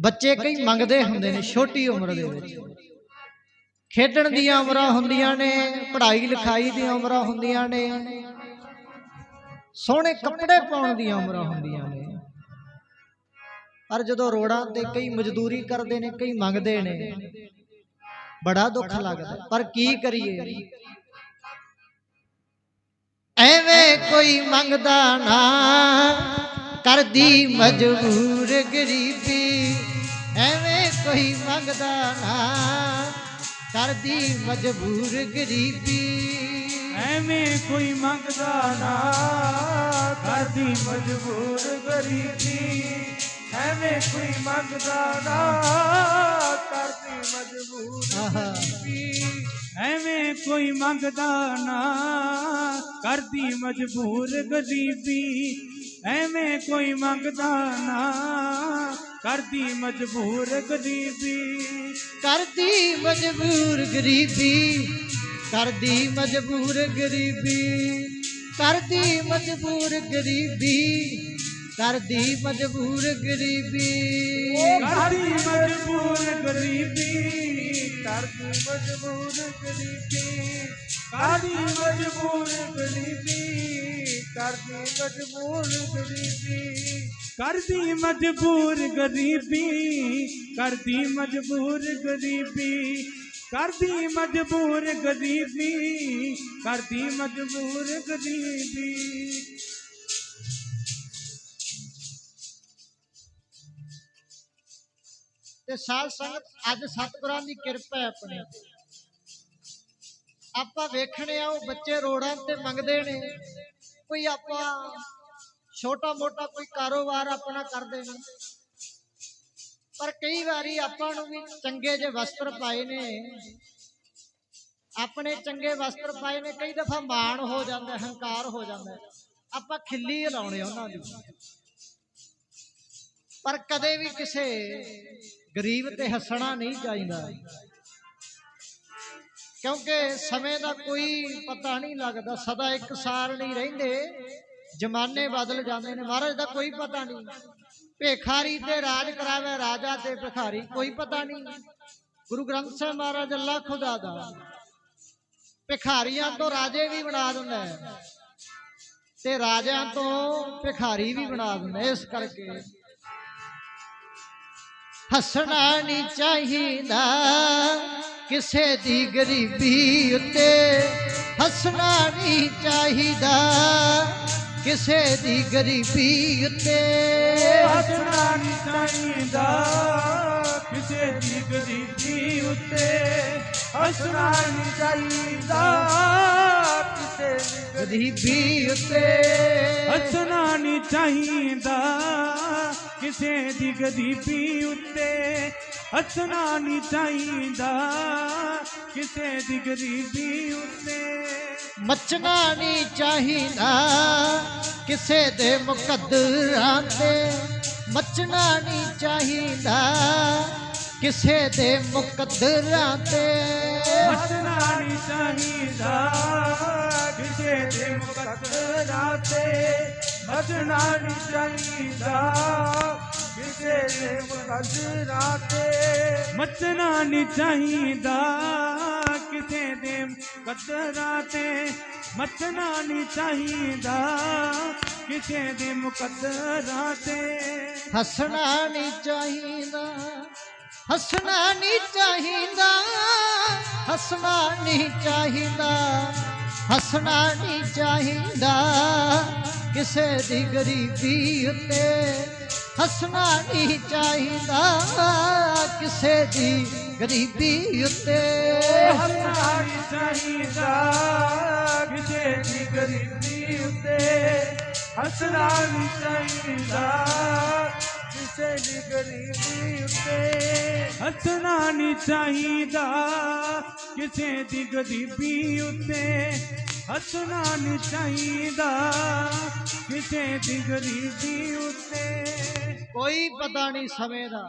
ਬੱਚੇ ਕਈ ਮੰਗਦੇ ਹੁੰਦੇ ਨੇ ਛੋਟੀ ਉਮਰ ਦੇ ਵਿੱਚ। ਖੇਡਣ ਦੀਆਂ ਉਮਰਾਂ ਹੁੰਦੀਆਂ ਨੇ ਪੜ੍ਹਾਈ ਲਿਖਾਈ ਦੀਆਂ ਉਮਰਾਂ ਹੁੰਦੀਆਂ ਨੇ। ਸੋਹਣੇ ਕੱਪੜੇ ਪਾਉਣ ਦੀਆਂ ਉਮਰਾਂ ਹੁੰਦੀਆਂ ਨੇ। ਪਰ ਜਦੋਂ ਰੋੜਾਂ ਤੇ ਕਈ ਮਜ਼ਦੂਰੀ ਕਰਦੇ ਨੇ ਕਈ ਮੰਗਦੇ ਨੇ। ਬੜਾ ਦੁੱਖ ਲੱਗਦਾ। ਪਰ ਕੀ ਕਰੀਏ? ਐਵੇਂ ਕੋਈ ਮੰਗਦਾ ਨਾ ਕਰਦੀ ਮਜਬੂਰ ਗਰੀਬੀ। ਐਵੇਂ ਕੋਈ ਮੰਗਦਾ ਨਾ। ਕਰਦੀ ਮਜਬੂਰ ਗਰੀਬੀ। ਐਵੇਂ ਕੋਈ ਮੰਗਦਾ ਨਾ। ਕਰਦੀ ਮਜਬੂਰ ਗਰੀਬੀ। ਐਵੇਂ ਕੋਈ ਮੰਗਦਾ ਨਾ। ਕਰਦੀ ਮਜਬੂਰ ਗਰੀਬੀ। ਐਵੇਂ ਕੋਈ ਮੰਗਦਾ ਨਾ। ਕਰਦੀ ਮਜਬੂਰ ਗਰੀਬੀ। ਐਵੇਂ ਕੋਈ ਮੰਗਦਾ ਨਾ। ਕਰਦੀ ਮਜਬੂਰ ਗਰੀਬੀ। ਕਰਦੀ ਮਜਬੂਰ ਗਰੀਬੀ ਕਰਦੀ ਮਜਬੂਰ ਗਰੀਬੀ ਕਰਦੀ ਮਜਬੂਰ ਗਰੀਬੀ ਕਰਦੀ ਮਜਬੂਰ ਗਰੀਬੀ। ਕਰਦੀ ਮਜਬੂਰ ਗਰੀਬੀ ਕਰਦੀ ਮਜਬੂਰ ਗਰੀਬੀ ਕਰਦੀ ਮਜਬੂਰ ਗਰੀਬੀ ਕਰਦੀ ਮਜਬੂਰ ਗਰੀਬੀ। ਕਰਦੀ ਮਜਬੂਰ ਗਰੀਬੀ, ਕਰਦੀ ਮਜਬੂਰ ਗਰੀਬੀ, ਕਰਦੀ ਮਜਬੂਰ ਗਰੀਬੀ, ਕਰਦੀ ਮਜਬੂਰ ਗਰੀਬੀ। ਤੇ ਸਾਧ ਸੰਗਤ, ਅੱਜ ਸਤਿਗੁਰਾਂ ਦੀ ਕਿਰਪਾ ਹੈ ਆਪਣੇ। ਆਪਾਂ ਵੇਖਣੇ ਆ, ਉਹ ਬੱਚੇ ਰੋੜਾਂ ਤੇ ਮੰਗਦੇ ਨੇ। ਕੋਈ ਆਪਾਂ ਛੋਟਾ ਮੋਟਾ ਕੋਈ ਕਾਰੋਬਾਰ ਆਪਣਾ ਕਰਦੇ ਨੇ ਪਰ ਕਈ ਵਾਰੀ ਆਪਾਂ ਨੂੰ ਵੀ ਚੰਗੇ ਜੇ ਵਸਤਰ ਪਾਏ ਨੇ। ਆਪਣੇ ਚੰਗੇ ਵਸਤਰ ਪਾਏ ਨੇ, ਕਈ ਦਫਾ ਮਾਣ ਹੋ ਜਾਂਦਾ, ਹੰਕਾਰ ਹੋ ਜਾਂਦਾ। ਆਪਾਂ ਖਿੱਲੀ ਲਾਉਣੇ ਉਹਨਾਂ ਦੀ। ਪਰ ਕਦੇ ਵੀ ਕਿਸੇ ਗਰੀਬ ਤੇ ਹੱਸਣਾ ਨਹੀਂ ਚਾਹੀਦਾ। ਕਿਉਂਕਿ ਸਮੇਂ ਦਾ ਕੋਈ ਪਤਾ ਨਹੀਂ ਲੱਗਦਾ, ਸਦਾ ਇੱਕ ਸਾਰ ਨਹੀਂ ਰਹਿੰਦੇ। ਜ਼ਮਾਨੇ ਬਦਲ ਜਾਂਦੇ ਨੇ। ਮਹਾਰਾਜ ਦਾ ਕੋਈ ਪਤਾ ਨਹੀਂ। ਭੇਖਾਰੀ ਤੇ ਰਾਜ ਕਰਾਵੇ, ਰਾਜਾ ਤੇ ਭਿਖਾਰੀ, ਕੋਈ ਪਤਾ ਨਹੀਂ। ਗੁਰੂ ਗ੍ਰੰਥ ਸਾਹਿਬ ਮਹਾਰਾਜ, ਅੱਲਾ ਖੁਦਾ ਦਾ। ਭਿਖਾਰੀਆਂ ਤੋਂ ਰਾਜੇ ਵੀ ਬਣਾ ਦਿੰਦਾ ਹੈ ਤੇ ਰਾਜਿਆਂ ਤੋਂ ਭਿਖਾਰੀ ਵੀ ਬਣਾ ਦਿੰਦਾ ਇਸ ਕਰਕੇ। ਹੱਸਣਾ ਨਹੀਂ ਚਾਹੀਦਾ ਕਿਸੇ ਦੀ ਗਰੀਬੀ ਉੱਤੇ। ਹੱਸਣਾ ਨਹੀਂ ਚਾਹੀਦਾ ਕਿਸੇ ਦੀ ਗਰੀਬੀ ਉੱਤੇ। ਹੱਸਣਾ ਨਹੀਂ ਚਾਹੀਦਾ ਕਿਸੇ ਦੀ ਗਰੀਬੀ ਉੱਤੇ। ਹੱਸਣਾ ਨਹੀਂ ਚਾਹੀਦਾ ਕਿਸੇ ਦੀ ਗਰੀਬੀ ਉੱਤੇ। ਹੱਸਣਾ ਨਹੀਂ ਚਾਹੀਦਾ ਕਿਸੇ ਦੀ ਗਰੀਬੀ ਉੱਤੇ। ਹੱਸਣਾ ਨਹੀਂ ਚਾਹੀਦਾ ਕਿਸੇ ਦੀ ਗਰੀਬੀ ਮੱਚਣਾ ਨਹੀਂ ਚਾਹੀਦਾ। ਕਿਸੇ ਦੇ ਮੁਕੱਦਰਾਂ ਤੇ ਮੱਚਣਾ ਨਹੀਂ ਚਾਹੀਦਾ। ਕਿਸੇ ਦੇ ਮੁਕੱਦਰਾਂ ਤੇ ਹੱਸਣਾ ਨਹੀਂ ਚਾਹੀਦਾ। ਕਿਸੇ ਦੇ ਮੁਕੱਦਰਾਂ ਤੇ ਹੱਸਣਾ ਨਹੀਂ ਚਾਹੀਦਾ। ਕਿਸੇ ਦੇ ਮੁਕੱਦਰਾਂ ਤੇ ਮੱਚਣਾ ਨਹੀਂ ਚਾਹੀਦਾ। ਕਿਸੇ ਦੇ ਮੁਕੱਦਰਾਂ ਤੇ ਮੱਚਣਾ ਨਹੀਂ ਚਾਹੀਦਾ। ਕਿਸੇ ਦੇ ਮੁਕੱਦਰਾਂ ਤੇ ਹੱਸਣਾ ਨਹੀਂ ਚਾਹੀਦਾ, ਹੱਸਣਾ ਨਹੀਂ ਚਾਹੀਦਾ, ਹੱਸਣਾ ਨਹੀਂ ਚਾਹੀਦਾ, ਹੱਸਣਾ ਨਹੀਂ ਚਾਹੀਦਾ। ਕਿਸੇ ਦੀ ਗਰੀਬੀ ਉੱਤੇ ਹੱਸਣਾ ਨਹੀਂ ਚਾਹੀਦਾ, ਕਿਸੇ ਦੀ ਗਰੀਬੀ ਉੱਤੇ। ਹੱਸਣਾ ਨਹੀਂ ਚਾਹੀਦਾ ਕਿਸੇ ਦੀ ਗਰੀਬੀ ਉੱਤੇ। ਹੱਸਣਾ ਨਹੀਂ ਚਾਹੀਦਾ ਕਿਸੇ ਦੀ ਗਰੀਬੀ ਉੱਤੇ। ਹੱਸਣਾ ਨਹੀਂ ਚਾਹੀਦਾ ਕਿਸੇ ਦੀ ਗਰੀਬੀ ਉੱਤੇ ਹੱਸਣਾ ਨਹੀਂ ਚਾਹੀਦਾ ਕਿਸੇ ਦੀ ਗਰੀਬੀ ਉੱਤੇ ਕੋਈ ਪਤਾ ਨਹੀਂ ਸਮੇਂ ਦਾ।